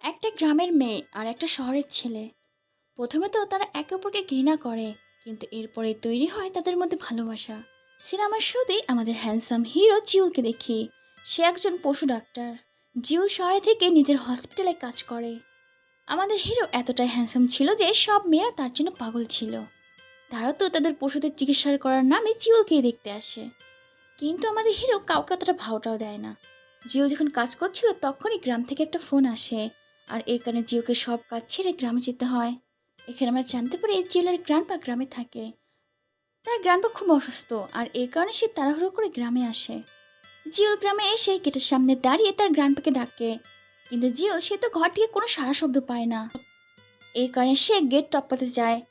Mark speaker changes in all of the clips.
Speaker 1: একটা গ্রামের মেয়ে আর একটা শহরের ছেলে। প্রথমে তো তারা একে অপরকে ঘৃণা করে, কিন্তু এরপরে তৈরি হয় তাদের মধ্যে ভালোবাসা। সিনেমার শুরুতেই আমাদের হ্যান্ডসাম হিরো জিউলকে দেখি। সে একজন পশু ডাক্তার। জিউল শহরে থেকে নিজের হসপিটালে কাজ করে। আমাদের হিরো এতটাই হ্যান্ডসাম ছিল যে সব মেয়েরা তার জন্য পাগল ছিল। তারা তো তাদের পশুদের চিকিৎসা করার নামে জিউলকেই দেখতে আসে। কিন্তু আমাদের হিরো কাউকে অতটা ভাওটাও দেয় না। জিও যখন কাজ করছিল তখনই গ্রাম থেকে একটা ফোন আসে। আর এই কারণে জিওকে সব কাজ ছেড়ে গ্রামে যেতে হয়। এখানে আমরা জানতে পারি এই জিওলের গ্রান্ডপা গ্রামে থাকে। তার গ্রান্ডপা খুব অসুস্থ আর এই কারণে সে তাড়াহুড়ো করে গ্রামে আসে। জিওল গ্রামে এসে গেটের সামনে দাঁড়িয়ে তার গ্রান্ডপাকে ডাকে। কিন্তু জিও সে তো ঘর থেকে কোনো সারা শব্দ পায় না। এই কারণে সে গেট টপকাতে যায়।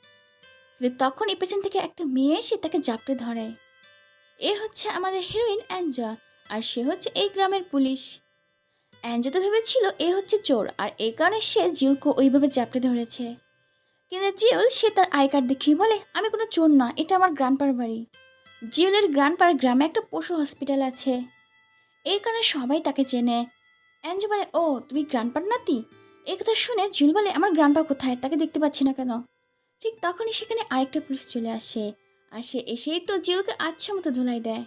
Speaker 1: কিন্তু তখন এই পেছন থেকে একটা মেয়ে এসে তাকে জাপটে ধরে। এ হচ্ছে আমাদের হিরোইন অ্যাঞ্জা আর সে হচ্ছে এই গ্রামের পুলিশ। অ্যাঞ্জা তো ভেবেছিল এ হচ্ছে চোর, আর এই কারণে সে জিউলকে ওইভাবে চাপড়ে ধরেছে। কিন্তু জিউল সে তার আই কার্ড দেখিয়ে বলে, আমি কোনো চোর না, এটা আমার গ্রানপার বাড়ি। জিউলের গ্রানপার গ্রামে একটা পশু হসপিটাল আছে। এই কারণে সবাই তাকে চেনে। অ্যাঞ্জু বলে, ও, তুমি গ্রানপার নাতি? এই কথা শুনে জিউল বলে, আমার গ্রানপা কোথায়? তাকে দেখতে পাচ্ছি না কেন? ঠিক তখনই সেখানে আরেকটা পুলিশ চলে আসে, আর সে এসেই তো জিউলকে আচ্ছা মতো ধুলাই দেয়।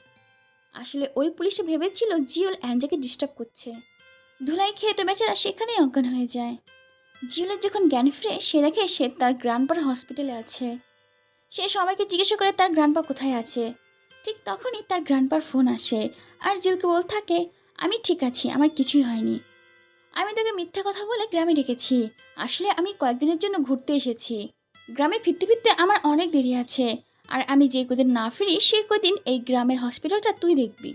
Speaker 1: আসলে ওই পুলিশটা ভেবেছিল জিওল অ্যাঞ্জাকে ডিস্টার্ব করছে। ধুলাই খেয়ে তো বেচারা সেখানেই অজ্ঞান হয়ে যায়। জিওলের যখন জ্ঞান ফিরে, সে দেখে সে তার গ্রানপার হসপিটালে আছে। সে সবাইকে জিজ্ঞাসা করে তার গ্রানপা কোথায় আছে। ঠিক তখনই তার গ্রানপার ফোন আসে আর জিলকে বল থাকে, আমি ঠিক আছি, আমার কিছুই হয়নি। আমি তোকে মিথ্যা কথা বলে গ্রামে ডেকেছি। আসলে আমি কয়েকদিনের জন্য ঘুরতে এসেছি। গ্রামে ফিরতে ফিরতে আমার অনেক দেরি আছে। আর আমি যে কদিন না ফিরি সেই কদিন এই গ্রামের হসপিটালটা তুই দেখবি।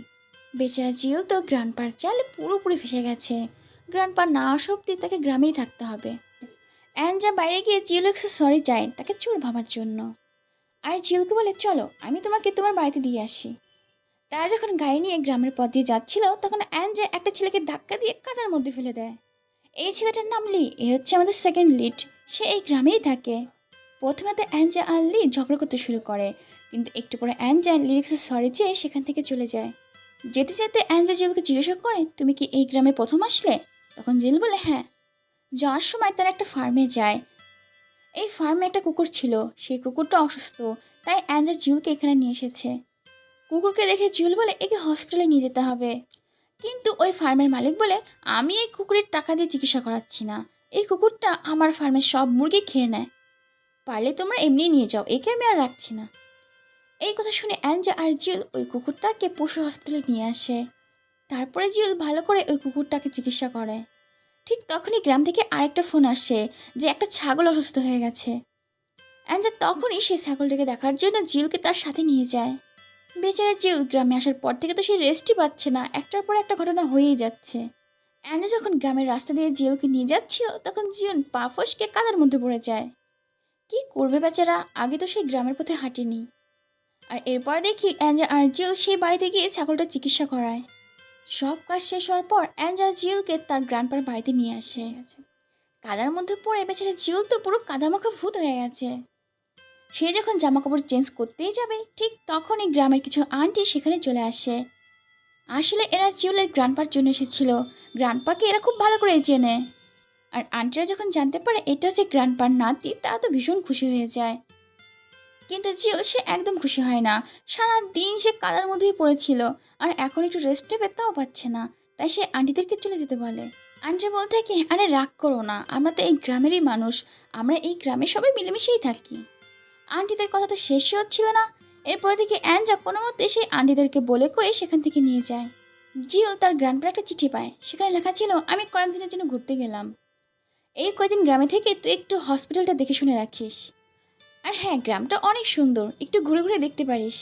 Speaker 1: বেচারা জিও তো গ্রানপার চালে পুরোপুরি ফেসে গেছে। গ্রানপার না আসা অব্দি তাকে গ্রামেই থাকতে হবে। অ্যানজা বাইরে গিয়ে জিওলের কাছে সরি যায়, তাকে চোর ভাবার জন্য। আর জিওলকে বলে, চলো, আমি তোমাকে তোমার বাড়িতে দিয়ে আসি। তারা যখন গাড়ি নিয়ে গ্রামের পথ দিয়ে যাচ্ছিল, তখন অ্যানজা একটা ছেলেকে ধাক্কা দিয়ে কাদার মধ্যে ফেলে দেয়। এই ছেলেটার নাম লি, এ হচ্ছে আমাদের সেকেন্ড লিড সে এই গ্রামেই থাকে। প্রথমে তো অ্যাঞ্জা আর লি ঝগড়া করতে শুরু করে, কিন্তু একটু পরে অ্যাঞ্জা লির কাছে সরি চেয়ে সেখান থেকে চলে যায়। যেতে যেতে অ্যাঞ্জা জিলকে জিজ্ঞাসা করে, তুমি কি এই গ্রামে প্রথম আসলে? তখন জেল বলে হ্যাঁ। যাওয়ার সময় তারা একটা ফার্মে যায়। এই ফার্মে একটা কুকুর ছিল। সেই কুকুরটা অসুস্থ, তাই অ্যাঞ্জা জিউলকে এখানে নিয়ে এসেছে। কুকুরকে দেখে জিউল বলে, একে হসপিটালে নিয়ে যেতে হবে। কিন্তু ওই ফার্মের মালিক বলে, আমি এই কুকুরের টাকা দিয়ে চিকিৎসা করাচ্ছি না। এই কুকুরটা আমার ফার্মের সব মুরগি খেয়ে নেয়। পারলে তোমরা এমনি নিয়ে যাও, একে আমি আর রাখছি না। এই কথা শুনে অ্যাঞ্জা আর জিউল ওই কুকুরটাকে পশু হসপিটালে নিয়ে আসে। তারপরে জিউল ভালো করে ওই কুকুরটাকে চিকিৎসা করে। ঠিক তখনই গ্রাম থেকে আরেকটা ফোন আসে যে একটা ছাগল অসুস্থ হয়ে গেছে। অ্যাঞ্জা তখনই সেই ছাগলটাকে দেখার জন্য জিউলকে তার সাথে নিয়ে যায়। বেচারা জিউল গ্রামে আসার পর থেকে তো সে রেস্টই পাচ্ছে না, একটার পর একটা ঘটনা হয়েই যাচ্ছে। অ্যাঞ্জা যখন গ্রামের রাস্তা দিয়ে জিউলকে নিয়ে যাচ্ছিল, তখন জিউন পা ফসকে কাদার মধ্যে পড়ে যায়। কি করবে বেচারা? আগে তো সেই গ্রামের পথে হাঁটেনি। আর এরপর দেখি অ্যাঞ্জা আর জিল সেই বাড়িতে গিয়ে ছাগলটা চিকিৎসা করায়। সব কাজ শেষ হওয়ার পর অ্যাঞ্জা জিলকে তার গ্রান্ডপার বাড়িতে নিয়ে আসে। কাদার মধ্যে পড়ে বেচারা জিল তো পুরো কাদামাখা ভূত হয়ে গেছে। সে যখন জামা কাপড় চেঞ্জ করতেই যাবে, ঠিক তখনই গ্রামের কিছু আন্টি সেখানে চলে আসে। আসলে এরা জিউলের গ্রান্ডপার জন্য এসেছিল। গ্রান্ডপাকে এরা খুব ভালো করে চেনে। আর আন্টিরা যখন জানতে পারে এটা হচ্ছে গ্র্যান্ডপার নাতি, তারা তো ভীষণ খুশি হয়ে যায়। কিন্তু জিও সে একদম খুশি হয় না। সারা দিন সে কাদার মধ্যেই পড়েছিল আর এখন একটু রেস্ট নেবে তাও পাচ্ছে না। তাই সে আন্টিদেরকে চলে যেতে বলে। আন্টি বলতে থাকে, আরে রাগ করো না, আমরা তো এই গ্রামেরই মানুষ, আমরা এই গ্রামে সবাই মিলেমিশেই থাকি। আন্টিদের কথা তো শেষই হচ্ছিল না। এরপরে থেকে অ্যানজা কোনো মতে সেই আন্টিদেরকে বলে কয়ে সেখান থেকে নিয়ে যায়। জিও তার গ্র্যান্ডপার একটা চিঠি পায়। সেখানে লেখা ছিল, আমি কয়েকদিনের জন্য ঘুরতে গেলাম। এই কয়দিন গ্রামে থেকে তুই একটু হসপিটালটা দেখে শুনে রাখিস। আর হ্যাঁ গ্রামটা অনেক সুন্দর। একটু ঘুরে ঘুরে দেখতে পারিস।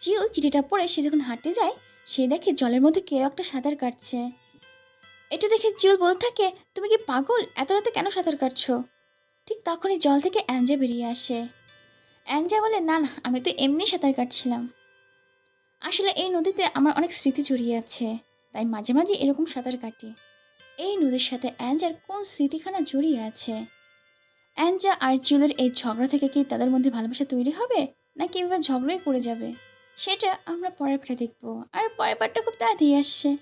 Speaker 1: জিও চিঠিটা পড়ে সে যখন হাঁটতে যায়, সে দেখে জলের মধ্যে কেউ একটা সাঁতার কাটছে। এটা দেখে জিউল বলতে থাকে, তুমি কি পাগল? এত রাতে কেন সাঁতার কাটছো? ঠিক তখনই জল থেকে অ্যাঞ্জা বেরিয়ে আসে। অ্যাঞ্জা বলে, না না, আমি তো এমনি সাঁতার কাটছিলাম। আসলে এই নদীতে আমার অনেক স্মৃতি জড়িয়ে আছে, তাই মাঝে মাঝে এরকম সাঁতার কাটি। এই নদীর সাথে অ্যাঞ্জার কোন স্মৃতিখানা জড়িয়ে আছে? অ্যাঞ্জা আর জুলের এই ঝগড়া থেকে কি তাদের মধ্যে ভালোবাসা তৈরি হবে? নাকি এভাবে ঝগড়াই করে যাবে? সেটা আমরা পরের পাঠে দেখব। আর পরের পাঠটা খুব তাড়াতাড়ি আসছে।